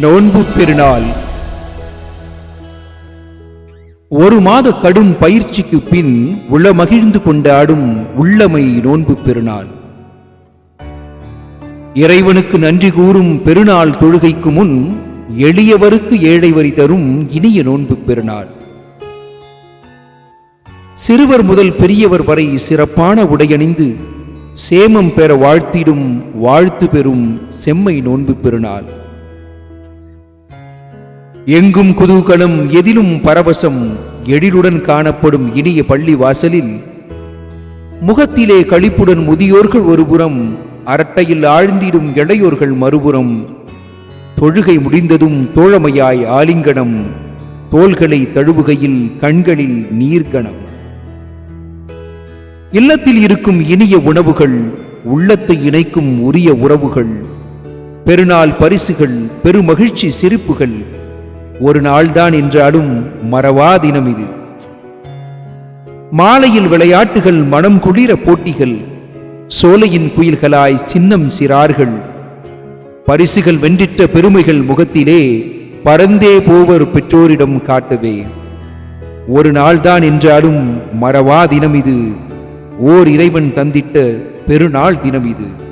நோன்பு பெருநாள். ஒரு மாத கடும் பயிற்சிக்கு பின் உளமகிழ்ந்து கொண்டாடும் உள்ளமை நோன்பு பெருநாள். இறைவனுக்கு நன்றி கூறும் பெருநாள் தொழுகைக்கு முன் எளியவருக்கு ஏழை வரி தரும் இனிய நோன்பு பெருநாள். சிறுவர் முதல் பெரியவர் வரை சிறப்பான உடையணிந்து சேமம் பெற வாழ்த்திடும் வாழ்த்து பெறும் செம்மை நோன்பு பெருநாள். எங்கும் குதூகலம் எதிலும் பரவசம் எழிலுடன் காணப்படும் இனிய பள்ளி வாசலில் முகத்திலே கழிப்புடன் முதியோர்கள் ஒருபுறம் அரட்டையில் ஆழ்ந்திடும் இளையோர்கள் மறுபுறம் தொழுகை முடிந்ததும் தோழமையாய் ஆலிங்கனம் தோள்களை தழுவுகையில் கண்களில் நீர்கணம் இல்லத்தில் இருக்கும் இனிய உணவுகள் உள்ளத்தை இணைக்கும் உரிய உறவுகள் பெருநாள் பரிசுகள் பெருமகிழ்ச்சி சிரிப்புகள் ஒரு நாள்தான் என்றாலும் மறவா தினம் இது. மாலையில் விளையாட்டுகள் மனம் குளிர போட்டிகள் சோலையின் குயில்களாய் சின்னம் சிறார்கள். பரிசுகள் வென்றிட்ட பெருமைகள் முகத்திலே பறந்தே போவர் பெற்றோரிடம் காட்டவே. ஒரு நாள்தான் என்றாலும் மறவா தினம் இது. ஓர் இறைவன் தந்திட்ட பெருநாள் தினம் இது.